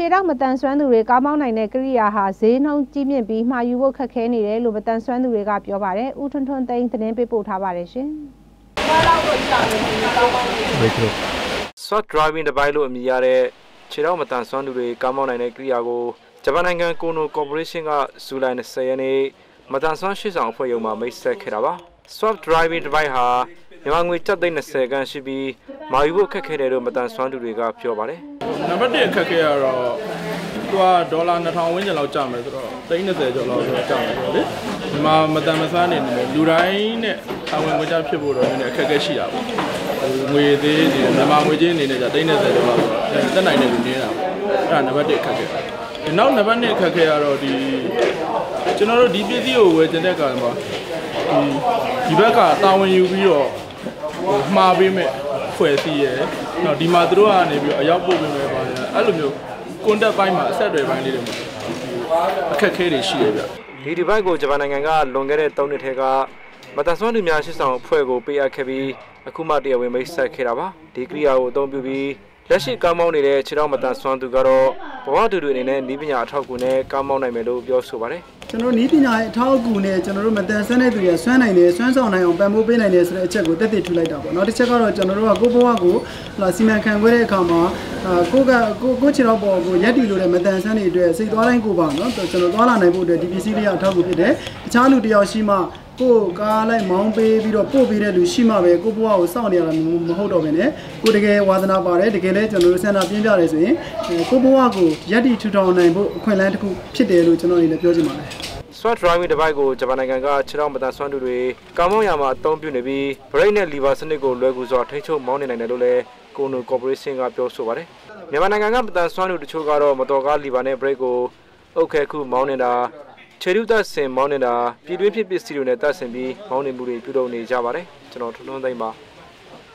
ခြေထောက်မတန်ဆွမ်းသူတွေကားမောင်းနိုင်တဲ့ကိရိယာဟာဈေးနှုန်းကြီးမြင့်ပြီးမှာယူဖို့ခက်ခဲနေတယ်လို့မတန်ဆွမ်းသူတွေကပြောပါတယ်။ဦးထွန်းထွန်းသိန်းသတင်းပေးပို့ထားပါတယ်ရှင်။ SWAT driving တပိုင်းလို့အမည်ရတဲ့ခြေထောက်မတန်ဆွမ်းသူတွေကားမောင်းနိုင်တဲ့ကိရိယာကိုဂျပန်နိုင်ငံကိုနိုကော်ပိုရေးရှင်းကဇူလိုင်20ရက်နေ့မတန်ဆွမ်းရှိဆောင်အဖွဲ့ရုံးမှာမိတ်ဆက်ခဲ့တာပါ။ SWAT driving တပိုင်းဟာ မြန်မာငွေကျပ်သိန်း20ခန်းရှိပြီးမာယူဖို့ခက်ခဲတယ်လို့မတန်ဆွမ်းသူတွေကပြောပါတယ်နံပါတ်1အခက်ခဲရတော့သူကဒေါ်လာ2000ဝန်းကျင်လောက်ကျမယ်ဆိုတော့30ကျော်လောက်ဆိုကျမယ်ဆိုတော့လေဒီမှာမတန်မဆန်းနေတယ်လူတိုင်းနဲ့အဝင်ငွေကြဖြစ်ဖို့တော့နည်းနည်းအခက်အခဲရှိတာပေါ့ငွေသေးဒီမြန်မာငွေချင်းအနေနဲ့じゃ30ကျော်လောက်ဆိုတော့တက်နိုင်တယ်လူနေတာပေါ့အဲ့ဒါနံပါတ်1အခက်ခဲနောက်နံပါတ်2အခက်ခဲရတော့ဒီကျွန်တော်တို့ဒီပစ္စည်းကိုဝယ်ကျင်တဲ့အခါမှာဒီဒီဘက်ကတာဝန်ယူပြီးတော့ မှားပေးမဲ့ဖွဲ့စည်းရယ်နော်ဒီမှာသူတို့ကနေပြီးအရောက်ပို့ပေးမယ်ပါအဲ့လိုမျိုးကွန်တက်ပိုင်းမှာအဆက်အသွယ်ပိုင်းလေးတွေမှာအခက်ခဲတွေရှိရဗျဒီဒီဘိုက်ကိုဂျပန်နိုင်ငံကလွန်ခဲ့တဲ့3နှစ်ထဲကမတန်ဆွမ်းသူများရှစ်ဆောင်အဖွဲ့ကိုပေးအပ်ခဲ့ပြီးအခုမှတရားဝင်မိတ်ဆက်ခဲ့တာပါဒီကိရိယာကိုအသုံးပြုပြီးလက်ရှိကောင်းမောင်းနေတဲ့ခြေထောက်မတန်ဆွမ်းသူကတော့ဘဝတူတူအနေနဲ့နီးပညာအထောက်အကူနဲ့ကောင်းမောင်းနိုင်မယ်လို့ပြောဆိုပါတယ် ကျွန်တော်နီးပညာရဲ့အထောက်အကူနဲ့ကျွန်တော်တို့မတန်ဆန်းတဲ့သူတွေဆွမ်းနိုင်တယ်ဆွမ်းဆောင်နိုင်အောင်ပံ့ပိုးပေးနိုင်တယ်ဆိုတဲ့အချက်ကိုတက်တည်ထူလိုက်တာပေါ့နောက်တစ်ချက်ကတော့ကျွန်တော်တို့ကကိုယ့်ဘဝကိုစီမံခန့်ခွဲတဲ့အခါမှာကိုကကိုကိုချီတော့ပေါ်ကိုရက်တီလို့လည်းမတန်ဆန်းတွေအတွက်စိတ်သွားတိုင်းကိုပါနော်ကျွန်တော်သွားလာနိုင်ဖို့အတွက်ဒီပစ္စည်းတွေကအထောက်အကူဖြစ်တယ်တခြားလူတယောက်ရှိမှ ကိုကားလိုက်မောင်းပေးပြီးတော့ပို့ပေးတဲ့လူရှိမှပဲကိုဘွားကိုစောင့်နေရတာမဟုတ်တော့ဘဲနဲ့ကိုတကယ်ဝါသနာပါတယ်တကယ်လဲကျွန်တော်တို့စင်တာပြင်းပြတယ်ဆိုရင်ကိုဘွားကိုရက်တီထူထောင်နိုင်ဖို့အခွင့်အလမ်းတစ်ခုဖြစ်တယ်လို့ကျွန်တော်အနေနဲ့ပြောချင်ပါတယ် SWAT driving device ကိုဂျပန်နိုင်ငံကခြေထောက်မတန်ဆွမ်းသူတွေကာမောင်းရမှာအသုံးပြုနေပြီး brake နဲ့ lever စနစ်ကိုလွယ်ကူစွာထိန်းချုပ်မောင်းနေနိုင်တယ်လို့လည်းကိုနို corporation ကပြောဆိုပါတယ်မြန်မာနိုင်ငံကမတန်ဆွမ်းသူတချို့ကတော့မတော်ကား lever နဲ့ brake ကိုအုတ်ခဲခုမောင်းနေတာ ခြေထုသက်ဆင်မောင်းနေတာပြည်တွင်းဖြစ်ပစ္စည်းတွေနဲ့တပ်ဆင်ပြီးမောင်းနေမှုတွေပြုလုပ်နေကြပါတယ်ကျွန်တော်ထွန်းထွန်းသိမ်းပါ